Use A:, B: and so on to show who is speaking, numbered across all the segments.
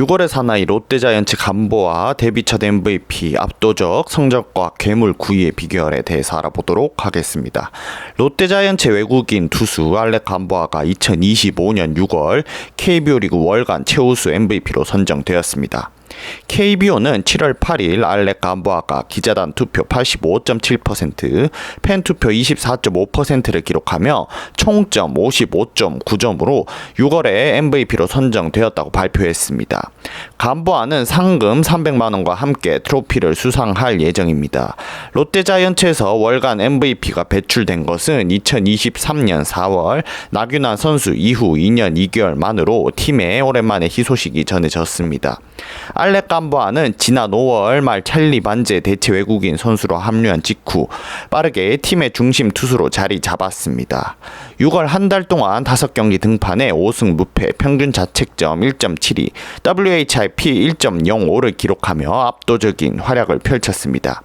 A: 6월의 사나이 롯데자이언츠 간보와 데뷔 첫 MVP 압도적 성적과 괴물 9위의 비결에 대해서 알아보도록 하겠습니다. 롯데자이언츠 외국인 투수 알렉 간보아가 2025년 6월 KBO 리그 월간 최우수 MVP로 선정되었습니다. KBO는 7월 8일 알렉 감보아가 기자단 투표 85.7%, 팬 투표 24.5%를 기록하며 총점 55.9점으로 6월에 MVP로 선정되었다고 발표했습니다. 감보아는 상금 300만 원과 함께 트로피를 수상할 예정입니다. 롯데자이언츠에서 월간 MVP가 배출된 것은 2023년 4월 나균환 선수 이후 2년 2개월 만으로 팀에 오랜만에 희소식이 전해졌습니다. 알렉 감보아는 지난 5월 말 찰리 반제 대체 외국인 선수로 합류한 직후 빠르게 팀의 중심 투수로 자리 잡았습니다. 6월 한 달 동안 5경기 등판에 5승 무패, 평균 자책점 1.72, WHIP 1.05를 기록하며 압도적인 활약을 펼쳤습니다.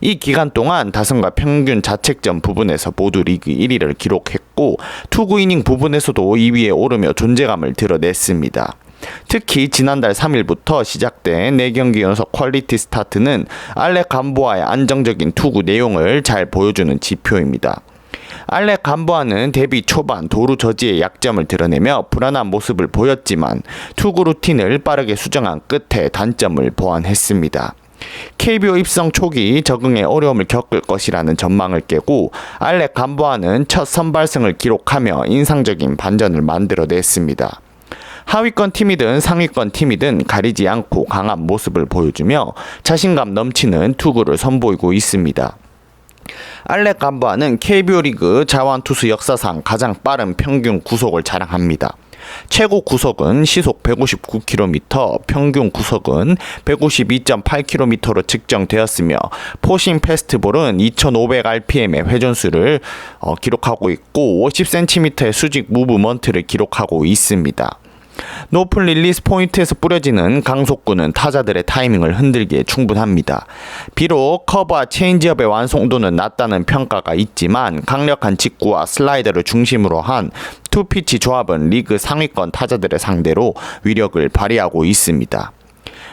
A: 이 기간 동안 다승과 평균 자책점 부분에서 모두 리그 1위를 기록했고 투구 이닝 부분에서도 2위에 오르며 존재감을 드러냈습니다. 특히 지난달 3일부터 시작된 4경기 연속 퀄리티 스타트는 알렉 감보아의 안정적인 투구 내용을 잘 보여주는 지표입니다. 알렉 감보아는 데뷔 초반 도루 저지의 약점을 드러내며 불안한 모습을 보였지만 투구 루틴을 빠르게 수정한 끝에 단점을 보완했습니다. KBO 입성 초기 적응에 어려움을 겪을 것이라는 전망을 깨고 알렉 감보아는 첫 선발승을 기록하며 인상적인 반전을 만들어냈습니다. 하위권 팀이든 상위권 팀이든 가리지 않고 강한 모습을 보여주며 자신감 넘치는 투구를 선보이고 있습니다. 알렉 감바는 KBO 리그 자완투수 역사상 가장 빠른 평균 구속을 자랑합니다. 최고 구속은 시속 159km, 평균 구속은 152.8km로 측정되었으며 포신 페스트볼은 2,500rpm의 회전수를 어, 기록하고 있고 50cm의 수직 무브먼트를 기록하고 있습니다. 높은 릴리스 포인트에서 뿌려지는 강속구는 타자들의 타이밍을 흔들기에 충분합니다. 비록 커브와 체인지업의 완성도는 낮다는 평가가 있지만 강력한 직구와 슬라이더를 중심으로 한 투피치 조합은 리그 상위권 타자들의 상대로 위력을 발휘하고 있습니다.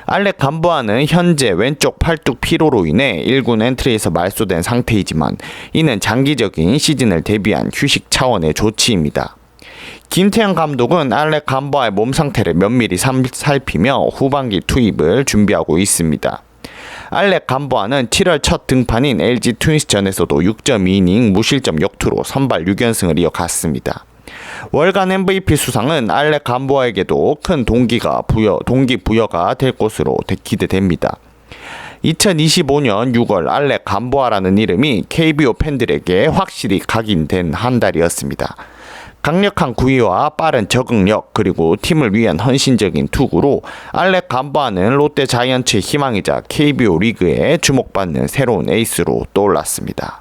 A: 알렉 감보아는 현재 왼쪽 팔뚝 피로로 인해 1군 엔트리에서 말소된 상태이지만 이는 장기적인 시즌을 대비한 휴식 차원의 조치입니다. 김태형 감독은 알렉 감바의 몸 상태를 면밀히 살피며 후반기 투입을 준비하고 있습니다. 알렉 감보아는 7월 첫 등판인 LG 트윈스전에서도 6.2이닝 무실점 역투로 선발 6연승을 이어갔습니다. 월간 MVP 수상은 알렉 감보아에게도 큰 동기가 부여, 동기 부여가 될 것으로 기대됩니다. 2025년 6월 알렉 감보아라는 이름이 KBO 팬들에게 확실히 각인된 한 달이었습니다. 강력한 구위와 빠른 적응력 그리고 팀을 위한 헌신적인 투구로 알렉 감바는 롯데 자이언츠의 희망이자 KBO 리그에 주목받는 새로운 에이스로 떠올랐습니다.